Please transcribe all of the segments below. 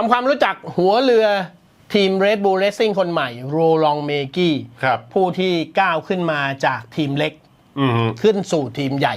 ทำความรู้จักหัวเรือทีม Red Bull Racing คนใหม่โรลองเมกี้ครับ ผู้ที่ก้าวขึ้นมาจากทีมเล็กอืมฮึขึ้นสู่ทีมใหญ่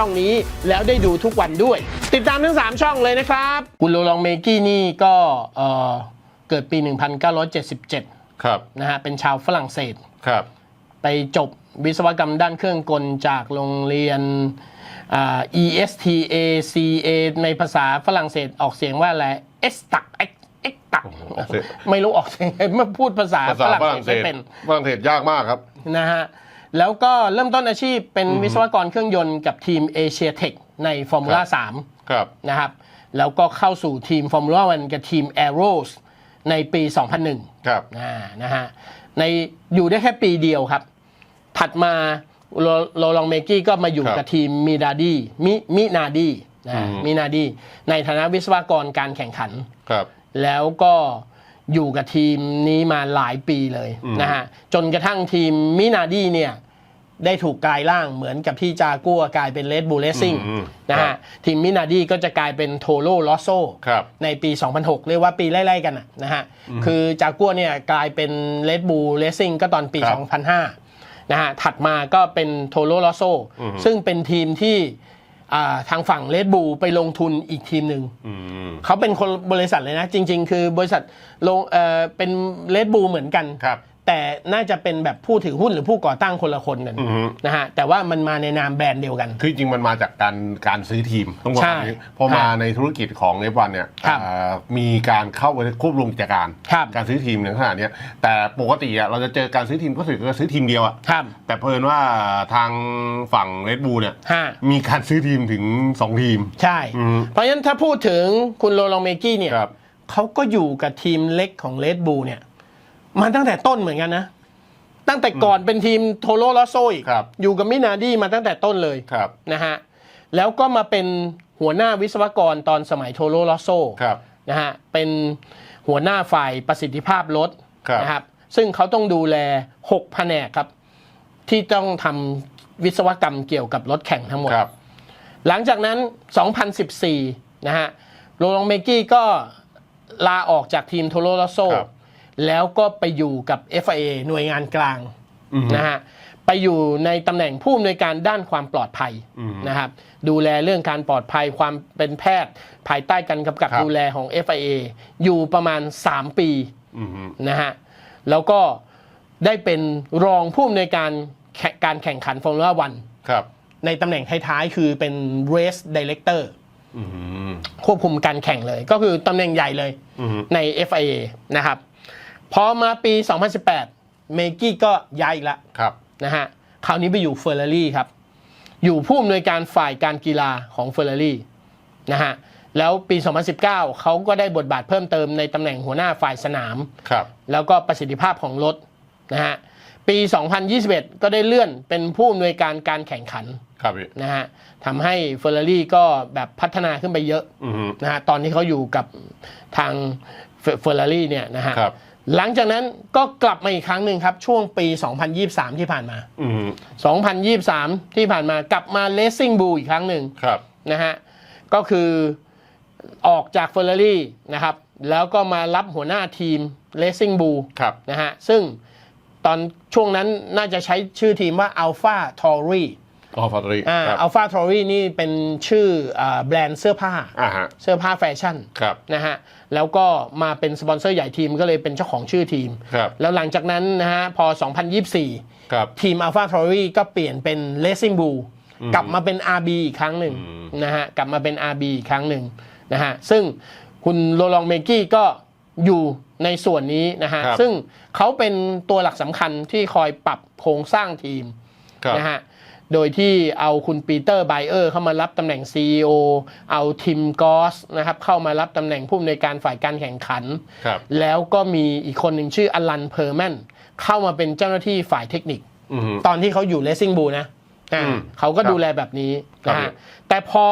องนี้ แล้วได้ดูทุกวันด้วย ติดตามทั้ง 3 ช่องเลยนะครับคุณโรลองเมกี้นี่ก็เอ่อเกิดปี 1977 ครับนะฮะเป็นชาวฝรั่งเศสครับ ไปไปจบวิศวกรรมด้านเครื่องกลจากโรงเรียนอ่า ESTACA ในภาษาฝรั่งเศสออกเสียงว่าอะไร e s t a c e s t a c ออกเสียงไม่รู้ออกเสียงไงเมื่อพูดภาษาภาษาฝรั่งฝเศรั่สงเศไม่สเป็น ฝรั่งเศสยากมากครับนะฮะ แล้วก็เริ่มต้นอาชีพเป็นวิศวกรเครื่องยนต์กับทีมเอเชียเทคในฟอร์มูล่าครับ3นะครับแล้วก็เข้าสู่ทีมฟอร์มูล่าวันกับทีม a อ r o s ในปี 2001ครับอ่านะฮะในอยู่ได้แค่ปีเดียวครับ ถัดมาโรโรลองเมกี้ก็มาอยู่ครับกับทีมมิดาดีมิมินาดีนะอืมมินาดี ในฐานะวิศวกรการแข่งขันครับ แล้วก็ อยู่กับทีมนี้มาหลายปีเลยนะฮะจนกระทั่งทีมมินาดีเนี่ยได้ถูกกลายร่างเหมือนกับที่จากัวกลายเป็นเลดบูลเลสซิ่งอืมนะครัฮะบทีมมินาดีก็จะกลายเป็นโทโรลอโซครับในปี 2006 เรียกว่าปีไล่ๆกันน่ะนะฮะคือจากัวเนี่ยกลายเป็น Red Bull Racing ก็ตอนปีครับ2005นะฮะถัดมาก็เป็นโทโรลอโซอือฮึซึ่งเป็นทีมที่อ่า ทางฝั่ง Red Bull ไปลงทุนอีกทีมหนึ่งอืมเขาเป็นคนบริษัทเลยนะ จริง ๆ คือบริษัทลงเอ่อเป็น Red Bull เหมือนกันครับ แต่น่าจะเป็นแบบผู้ถือหุ้นหรือผู้ก่อตั้งคนละคนกันอือฮึ นะฮะแต่ว่ามันมาในนามแบรนด์เดียวกัน คือจริงๆมันมาจากการการซื้อทีมต้องบอกใช่แบบนี้พอมาในธุรกิจของเอฟวันเนี่ยครับอ่ามีการเข้าไปควบรวมกิจการ ครับการซื้อทีมในขนาดเนี้ยแต่ปกติอะเราจะเจอการซื้อทีมก็ถือว่าซื้อทีมเดียวอะครับ แต่เพลินว่าทางฝั่งเรดบูเนี่ยฮะมีการซื้อทีมถึง 2 ทีม ใช่ อืมเพราะฉะนั้นถ้าพูดถึงคุณโรลองเมกี้เนี่ย ครับ เขาก็อยู่กับทีมเล็กของเลดบูเนี่ย มาตั้งแต่ต้นเหมือนกันนะ ตั้งแต่ก่อนเป็นทีมโทโรลอโซอีกครับ อยู่กับมินาดี้มาตั้งแต่ต้นเลยครับนะฮะแล้วก็มาเป็นหัวหน้าวิศวกรตอนสมัยโทโรลอโซครับนะฮะเป็นหัวหน้าฝ่ายประสิทธิภาพรถครับนะครับ ซึ่งเขาต้องดูแล6แผนกครับ ที่ต้องทำวิศวกรรมเกี่ยวกับรถแข่งทั้งหมดครับหลังจากนั้น 2014 นะฮะโรลองเมกี้ก็ลาออกจากทีมโทโรลโซครับ แล้วก็ไปอยู่กับ FIA หน่วยงานกลางอือฮึนะฮะไปอยู่ในตำแหน่งผู้อำนวยการด้านความปลอดภัยอืมนะครับดูแลเรื่องการปลอดภัยความเป็นแพทย์ ภายใต้การกำกับครับดูแลของ FIA อยู่ประมาณ 3 ปีอืมนะฮะแล้วก็ได้เป็นรองผู้อำนวยการแข่งการแข่งขันฟอร์มูล่าวันครับในตำแหน่งท้ายๆ คือเป็น race director อืมควบคุมการแข่งเลย ก็คือตำแหน่งใหญ่เลยอืมใน FIA นะครับ พอมาปี 2018 เมกี้ก็ย้ายอีกแล้วครับนะฮะคราวนี้ไปอยู่เฟอร์รารี่ครับ อยู่ผู้อำนวยการฝ่ายการกีฬาของเฟอร์รารี่นะฮะแล้วปี 2019 เขาก็ได้บทบาทเพิ่มเติมในตำแหน่งหัวหน้าฝ่ายสนาม ครับ แล้วก็ประสิทธิภาพของรถนะฮะ ปี 2021 ก็ได้เลื่อนเป็นผู้อำนวยการการแข่งขันครับพี่นะฮะทำให้เฟอร์รารี่ก็แบบพัฒนาขึ้นไปเยอะอืมนะฮะตอนที่เขาอยู่กับทางเฟอร์รารี่เนี่ยนะฮะ ครับ หลังจากนั้นก็กลับมาอีกครั้งหนึ่งครับ ช่วงปี 2023 ที่ผ่านมา อืม2023 ที่ผ่านมากลับมาเลสซิ่งบูอีกครั้งหนึ่งครับ นะฮะก็คือออกจากเฟอร์รารี่นะครับ แล้วก็มารับหัวหน้าทีมเลสซิ่งบูครับ นะฮะซึ่งตอนช่วงนั้นน่าจะใช้ชื่อทีมว่า Alpha t o r y อ๋ อฟาตรีอ่าครับ Alpha t o r y นี่เป็นชื่ออาแบรนด์เสื้อผ้าอ่าฮะเสื้อผ้าแฟชั่นครับนะฮะแล้วก็มาเป็นสปอนเซอร์ใหญ่ทีมก็เลยเป็นเจ้าของชื่อทีมครับแล้วหลังจากนั้นนะฮะพอ 2024ครับทีม Alpha t o r y ก็เปลี่ยนเป็น Racing Bull กลับมาเป็น RB อีกครั้งหนึ่งนะฮะกลับมาเป็น RB อีกครั้งหนึ่งนะฮะซึ่งคุณโรลองเมกี้ก็อยู่ในส่วนนี้นะฮะครับซึ่งเขาเป็นตัวหลักสำคัญที่คอยปรับโครงสร้างทีมครับนะฮะ โดยที่เอาคุณปีเตอร์ไบเออร์เข้ามารับตำแหน่ง CEO เอาทิมกอสนะครับเข้ามารับตำแหน่งผู้อำนวยการฝ่ายการแข่งขันครับแล้วก็มีอีกคนหนึ่งชื่ออลันเพอร์แมนเข้ามาเป็นเจ้าหน้าที่ฝ่ายเทคนิคอืมตอนที่เขาอยู่เลสซิ่งบูนะอ่าอืมเขาก็ครับดูแลแบบนี้ครับนะฮะแต่พอ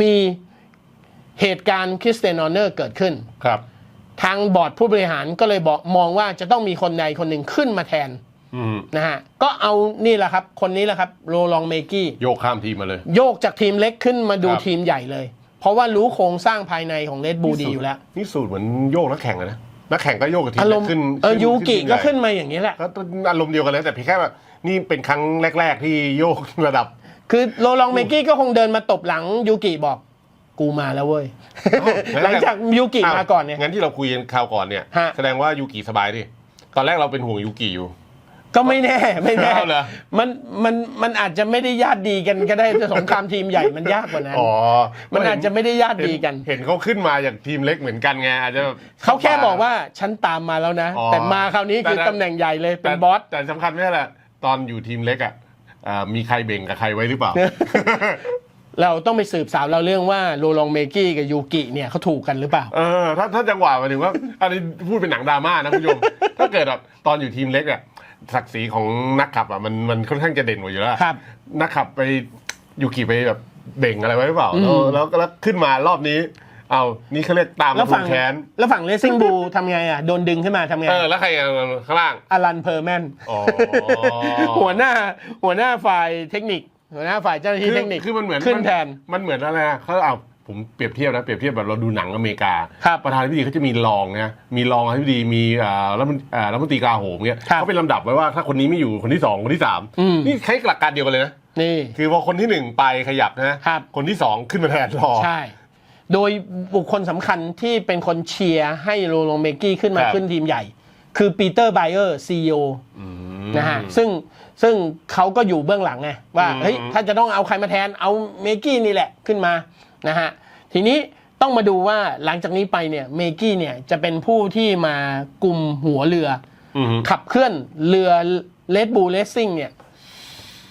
มีเหตุการณ์คริสเตยนอเนอร์เกิดขึ้น ครับ ทางบอร์ดผู้บริหารก็เลยบอกมองว่าจะต้องมีคนใดคนหนึ่งขึ้นมาแทนอืม นะฮะก็เอานี่แหละครับ คนนี้แหละครับโรลองเมกี้โยกข้ามทีมมาเลย โยกจากทีมเล็กขึ้นมาดูครับ ทีมใหญ่เลย เพราะว่ารู้โครงสร้างภายในของเลดบูดีอยู่แล้ว นี่สูตรเหมือนโยกนักแข่งเลยนะนักแข่งก็โยกกับทีมอารมณ์ขึ้นเออขึ้นยูกิทีมก็ใหญ่ขึ้นมาอย่างนี้แหละ ก็อารมณ์เดียวกันเลยแต่เพียงแค่แบบนี่เป็นครั้งแรก ๆ ที่โยกระดับ คือโรลองเมกี้ก็คงเดินมาตบหลังยูกิบอก กูมาแล้วเว้ยหลังจากยูกิมาก่อนเนี่ย งั้นที่เราคุยกันคราวก่อนเนี่ย ฮะ แสดงว่ายูกิสบายดิ ตอนแรกเราเป็นห่วงยูกิอยู่ ก็ไม่แน่ไม่แน่เอาเหรอ มันมันมันอาจจะไม่ได้ญาติดีกันก็ได้แต่สงครามทีมใหญ่มันยากกว่านั้น อ๋อมันอาจจะไม่ได้ญาติดีกัน เห็นเขาขึ้นมาอย่างทีมเล็กเหมือนกันไงอาจจะแบบเขาแค่บอกว่าฉันตามมาแล้วนะ อ๋อแต่มาคราวนี้คือแต่ตำแหน่งใหญ่เลยเป็นแต่บอสแต่สำคัญไม่ใช่แหละตอนอยู่ทีมเล็กอะอ่ามีใครเบ่งกับใครไว้หรือเปล่า เราต้องไปสืบสาวเราเรื่องว่าโรลองเมกี้กับยูกิเนี่ยเขาถูกกันหรือเปล่า เออถ้าถ้าจังหวะหมายถึงว่า อันนี้พูดเป็นหนังดราม่านะคุณผู้ชม ถ้าเกิดแบบตอนอยู่ทีมเล็กอะ ศักดิ์ศรีของนักขับอะมันมันค่อนข้างจะเด่นกว่าอยู่แล้วครับ นักขับไปยูกิไปแบบเบ่งอะไรไว้หรือเปล่าอืมแล้วแล้วแล้วขึ้นมารอบนี้ เอานี่เขาเรียกตามแล้วคุฝั่ณงแค้นแล้วฝั่งเลสซิ่งบูทำไงอะโดนดึงขึ้นมาทำไงเออแล้วใครอะข้างล่างอลันเพอร์แมนอ๋อหัวหน้าหัวหน้าฝ่ายเทคนิค หัวหน้าฝ่ายเจ้าหน้าที่เทคนิคคือมันเหมือนขึ้นแทนมันเหมือนอะไรอะเขาเอา ผมเปรียบเทียบนะเปรียบเทียบแบบเราดูหนังอเมริกาครับประธานาธิบดีเขาจะมีรองนะมีรองอธิบดีมีอ่ารัฐมนอ่ารัฐมนตรีกลาโหมเงี้ยครับเขาเป็นลำดับไว้ว่าถ้าคนนี้ไม่อยู่คนที่สองคนที่สามอืมนี่ใช้หลักการเดียวกันเลยนะนี่คือพอคนที่หนึ่งไปขยับนะครับคนที่สองขึ้นมาแทนรอใช่โดยบุคคลสำคัญที่เป็นคนเชียร์ให้โรลองเมกี้ขึ้นมาครับขึ้นทีมใหญ่ คือปีเตอร์ไบเออร์ซีออืมนะฮะซึ่งซึ่งเขาก็อยู่เบื้องหลังไงว่าอืมเฮ้ยถ้าจะต้องเอาใครมาแทนเอาเมกี้นี่แหละขึ้นมา นะฮะทีนี้ต้องมาดูว่าหลังจากนี้ไปเนี่ยเมกี้เนี่ยจะเป็นผู้ที่มากลุ่มหัวเรืออืมขับเคลื่อนเรือเลดบูลเลสซิ่งเนี่ย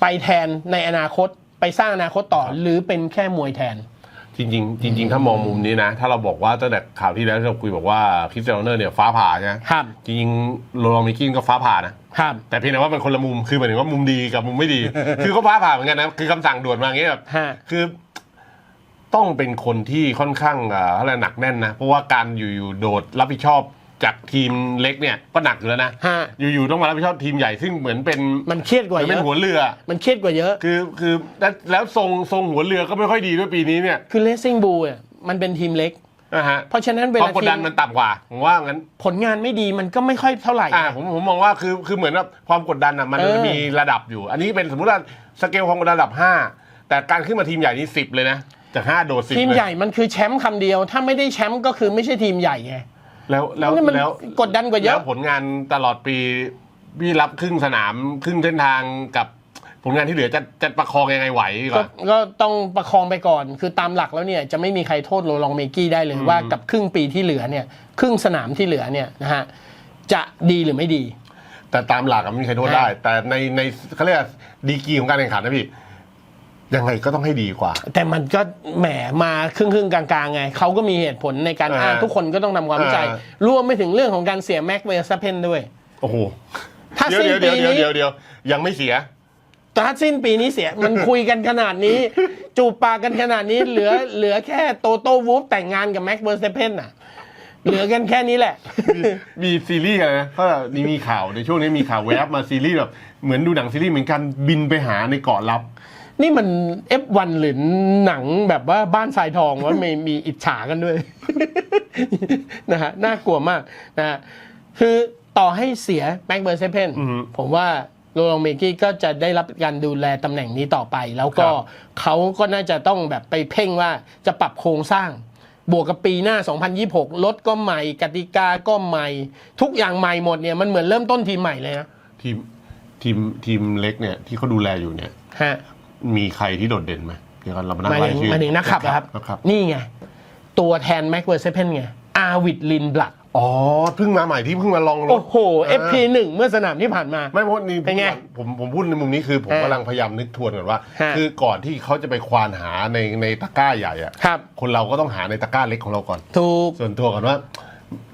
ไปแทนในอนาคตไปสร้างอนาคตต่อหรือเป็นแค่มวยแทน จริงๆจริง ๆ ถ้ามองมุมนี้นะ ถ้าเราบอกว่าตั้งแต่ข่าวที่แล้วที่เราคุยบอกว่าคริสเตียโนเนอร์เนี่ยฟ้าผ่าใช่ไหมครับจริงๆโรลองมิกินก็ฟ้าผ่านะครับแต่เพียงแต่ว่ามันคนละมุมคือหมายถึงว่ามุมดีกับมุมไม่ดี คือก็ฟ้าผ่าเหมือนกันนะคือคำสั่งด่วนมาอย่างเงี้ยแบบฮะคือ ต้องเป็นคนที่ค่อนข้างอ่าอะไรหนักแน่นนะ เพราะว่าการอยู่ๆโดดรับผิดชอบจากทีมเล็กเนี่ยก็หนักอยู่แล้วนะ ฮะ อยู่ๆต้องมารับผิดชอบทีมใหญ่ซึ่งเหมือนเป็นมันเครียดกเหว่ามือนเยเป็นอะหัวเรือ มันเครียดกว่าเยอะ คือคือแล้วแล้วทรงทรงหัวเรือก็ไม่ค่อยดีด้วยปีนี้เนี่ยคือเลสซิ่งบูเนี่ยมันเป็นทีมเล็ก นะฮะเพราะฉะนั้นเวควาลามกดทีดันมมันต่ำกว่าผมว่างั้น ผลงานไม่ดีมันก็ไม่ค่อยเท่าไหร่ อ่าผมผมมองว่าคือคือเหมือนว่าความกดดันอะมันเออ มีระดับอยู่ อันนี้เป็นสมมติว่าสเกลความกดดันระดับห้าแต่การขึ้นมาทีมใหญ่นี่สิบเลยนะ จากห้าโดดสิบทีมเลยใหญ่มันคือแชมป์คำเดียว ถ้าไม่ได้แชมป์ก็คือไม่ใช่ทีมใหญ่ไงแล้วแล้วนี่มันแล้วกดดันกว่าเยแล้อะวผลงานตลอดปีพี่รับครึ่งสนามครึ่งเส้นทางกับผลงานที่เหลือจะจะประคองยังไงไหวดีกก็ว่าก็ต้องประคองไปก่อน คือตามหลักแล้วเนี่ยจะไม่มีใครโทษโรลองเมกี้ได้เลยอืมว่ากับครึ่งปีที่เหลือเนี่ยครึ่งสนามที่เหลือเนี่ยนะฮะจะดีหรือไม่ดี แต่ตามหลักอะไม่มีใครโทษได้ แต่ในในเขาเรียกว่าดีกรีของการแข่งขันนะพี่ ยังไงก็ต้องให้ดีกว่า แต่มันก็แหมมาครึ่งครึ่งๆกลางๆไงเขาก็มีเหตุผลในการอ้างอ่าทุกคนก็ต้องทำความเข้าใจอ่ารวมไปถึงเรื่องของการเสียแม็กเวอร์ซัพเพนด้วย โอ้โหถ้าเดี๋ยวสิ้นเดี๋ยวปีเดี๋ยวนี้เดี๋ยวเดี๋ยวยังไม่เสียถ้าสิ้นปีนี้เสียมันคุยกันขนาดนี้ จูบปากกันขนาดนี้เหลือเหลือแค่โตโต้วูฟแต่งงานกับแม็กเวอร์ซัพเพนอะเหลือกันแค่นี้แหละ มีมีซีรีส์อะไรนะก็นี่มีข่าวในช่วงนี้มีข่าวแวบมาซีรีส์แบบเหมือนดูหนังซีรีส์เหมือนกันบินไปหาในเกาะลับ นี่มัน F1 หรือหนังแบบว่าบ้านทรายทองว่ามีมีอิจฉากันด้วย นะฮะน่ากลัวมากนะฮะคือต่อให้เสียแม็กเบอร์เซเพนอือฮึผมว่าโรลองเมกี้ก็จะได้รับการดูแลตำแหน่งนี้ต่อไป แล้วก็ครับเขาก็น่าจะต้องแบบไปเพ่งว่าจะปรับโครงสร้าง บวกกับปีหน้า 2026 รถก็ใหม่ กติกาก็ใหม่ ทุกอย่างใหม่หมดเนี่ยมันเหมือนเริ่มต้นทีมใหม่เลยนะทีมทีมทีมเล็กเนี่ยที่เขาดูแลอยู่เนี่ยฮะ มีใครที่โดดเด่นไหมเดี๋ยวกันเรามานั่งหมายไล่ถึงชื่อหมายถึงนักขับเหรอครับนะครับ นี่ไง ตัวแทนแม็กเวอร์เซเพนไง อาวิดลินบลัด อ๋อเพิ่งมาใหม่ที่เพิ่งมาลองรโอ้ถโห FP1 เมื่อสนามที่ผ่านมา ไม่เพราะนี่เป็นไงผมผมพูดในมุมนี้คือผมฮะกำลังพยายามนึกทวนก่อนว่า ฮะ คือก่อนที่เขาจะไปควานหาในในตะกร้าใหญ่อะครับ คนเราก็ต้องหาในตะกร้าเล็กของเราก่อน ถูก ส่วนตัวก่อนว่า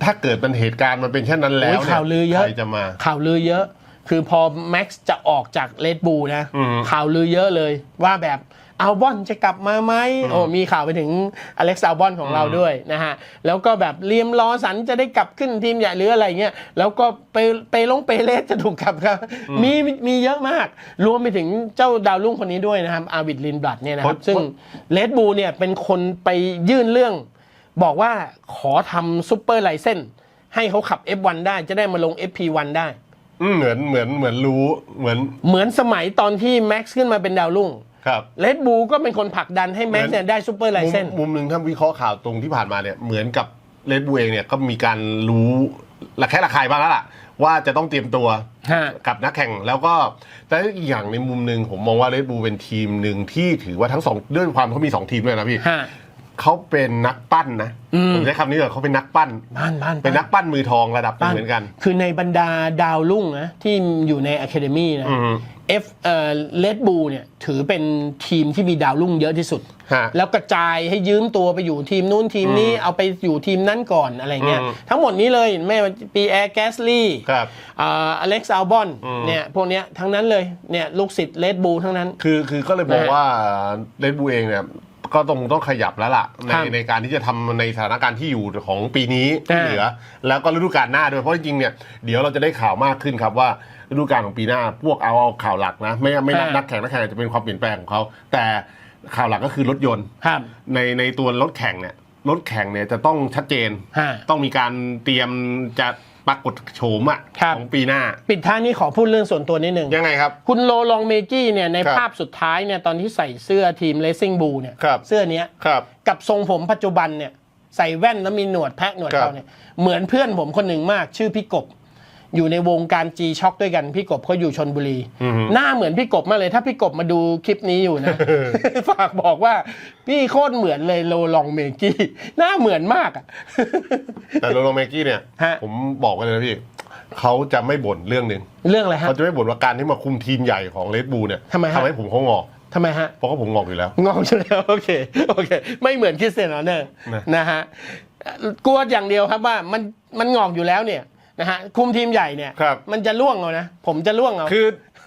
ถ้าเกิดมันเหตุการณ์มันเป็นเช่นนั้นแล้วโอ้ยเนี่ยข่าวลือเยอะ ใครจะมา ข่าวลือเยอะ คือพอแม็กซ์จะออกจากเลดบูนะ อืม ข่าวลือเยอะเลยว่าแบบอัลบอนจะกลับมาไหมโอ้มีข่าวไปถึงอเล็กซ์อัลบอนของเราด้วยนะฮะ แล้วก็แบบเลียมลอสันจะได้กลับขึ้นทีมใหญ่หรืออะไรเงี้ยแล้วก็ไปไปลงเปเลสจะถูกกลับครับมีมีเยอะมาก รวมไปถึงเจ้าดาวรุ่งคนนี้ด้วยนะครับอาวิดลินบลัดเนี่ยนะครับ เพราะ ซึ่งเลดบูเนี่ยเป็นคนไปยื่นเรื่อง บอกว่าขอทำซูเปอร์ไลเซนให้เขาขับ F1 ได้จะได้มาลง FP1 ได้ อืมเหมือนเหมือนเหมือนรู้เหมือนเหมือนสมัยตอนที่แม็กซ์ขึ้นมาเป็นดาวรุ่งครับ เลดบูก็เป็นคนผลักดันให้แม็กซ์เนี่ยได้ซูเปอร์ไลมุมเซนมุมหนึ่งถ้าวิเคราะห์ข่าวตรงที่ผ่านมาเนี่ยเหมือนกับเลดบูเองเนี่ยก็มีการรู้ระแคะระคายบ้างแล้วล่ะ ว่าจะต้องเตรียมตัวฮะกับนักแข่งแล้วก็แต่อีกอย่างในมุมหนึ่งผมมองว่าเลดบูเป็นทีมหนึ่งที่ถือว่าทั้งสองด้วยความเขามีสองทีมด้วยนะพี่ฮะ เขาเป็นนักปั้นนะอืมผมใช้คำนี้เลยเขาเป็นนักปั้นบ้านบ้านเป็นนักปั้นมือทองระดับหนึ่งเหมือนกัน คือในบรรดาดาวรุ่งนะที่อยู่ในอะคาเดมี่นะอืม F เอ่อเลดบูเนี่ยถือเป็นทีมที่มีดาวรุ่งเยอะที่สุดฮะแล้วกระจายให้ยืมตัวไปอยู่ทีมนู้นทีมนี้เอาไปอยู่ทีมนั้นก่อนอะไรเงี้ยอืมทั้งหมดนี้เลยแม่ปีแอร์แกสลี่ครับอเล็กซ์อัลบอนอืมเนี่ยพวกเนี้ยทั้งนั้นเลยเนี่ยลูกศิษย์เลดบูทั้งนั้น คือคือก็เลยบอกนะฮะว่าเลดบูเองเนี่ย ก็ต้องต้องขยับแล้วล่ะ ในครับในการที่จะทำในสถานการณ์ที่อยู่ของปีนี้ที่อ่า เหลือ แล้วก็ฤดูกาลหน้าด้วยเพราะจริงๆเนี่ยเดี๋ยวเราจะได้ข่าวมากขึ้นครับว่าฤดูกาลของปีหน้าพวกเอาเอาข่าวหลักนะ ไม่ไม่นับอ่านั นักแข่งนักแข่งอาจจะเป็นความเปลี่ยนแปลงของเขาแต่ข่าวหลักก็คือรถยนต์ ครับ ในในตัวรถแข่งเนี่ยรถแข่งเนี่ยจะต้องชัดเจน ฮะต้องมีการเตรียมจะ ปรากฏโฉมอะครับ ของปีหน้า ปิดท้ายนี้ขอพูดเรื่องส่วนตัวนิดนึงยังไงครับ คุณโลลองเมกี้เนี่ยในครับภาพสุดท้ายเนี่ยตอนที่ใส่เสื้อทีมเลสซิ่งบูเนี่ยครับ เสื้อเนี้ยครับ กับทรงผมปัจจุบันเนี่ยใส่แว่นแล้วมีหนวดแพะหนวดครับ เขาเนี่ยเหมือนเพื่อนผมคนหนึ่งมากชื่อพี่กบ อยู่ในวงการจีช็อกด้วยกัน พี่กบเขาอยู่ชนบุรี หน้าเหมือนพี่กบมากเลยถ้าพี่กบมาดูคลิปนี้อยู่นะ ฝากบอกว่าพี่โคตรเหมือนเลยโลลองเมกี้ หน้าเหมือนมากอะแต่โรโลเมกี้เนี่ย ฮะ ผมบอกไว้เลยนะพี่เขาจะไม่บ่นเรื่องหนึ่งเรื่องอะไรฮะ เขาจะไม่บ่นว่าการที่มาคุมทีมใหญ่ของเลดบูเนี่ยทำไมฮะทำให้ผมเขางอกทำไมฮะ เพราะเขาผมงอกอยู่แล้ว งงใช่ไหมโอเคโอเค ไม่เหมือนคริสเตียนอเนอร์นะ นะฮะกลัวอย่างเดียวครับว่ามันมันงอกอยู่แล้วเนี่ย นะฮะคุมทีมใหญ่เนี่ยครับ มันจะล่วงเอานะ ผมจะล่วงเอา คือ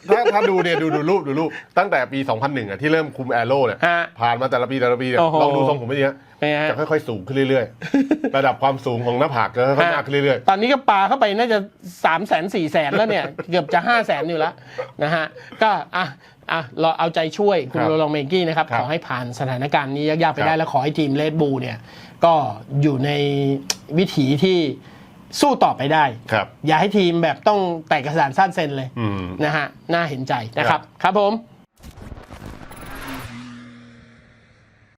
ถ้าถ้าดูเนี่ยดูดูรูปดูรูปตั้งแต่ปี 2001อะที่เริ่มคุมแอโร่เนี่ยฮะผ่านมาแต่ละปีแต่ละปีเนี่ยโอ้โห ลองดูทรงผมไม่ดีนะเป็นไงฮะจะค่อยๆสูงขึ้นเรื่อยๆ ระดับความสูงของหน้าผากก็ค่อยๆมากขึ้นเรื่อยตอนนี้ก็ปาเข้าไปน่าจะสามแสนสี่แสนแล้วเนี่ย เกือบจะห้าแสนอยู่แล้วนะฮะก็อะอะเราเอาใจช่วยคุณครับโรลองเมกี้นะครับครับ ขอให้ผ่านสถานการณ์นี้ยากๆไปครับได้แล้วขอให้ทีมเลดบูเนี่ย ก็อยู่ในวิถีที่ สู้ต่อไปได้ๆครับ อย่าให้ทีมแบบต้องแตกกระสานสั้นเซนเลยอืม นะฮะน่าเห็นใจนะครับ ครับผม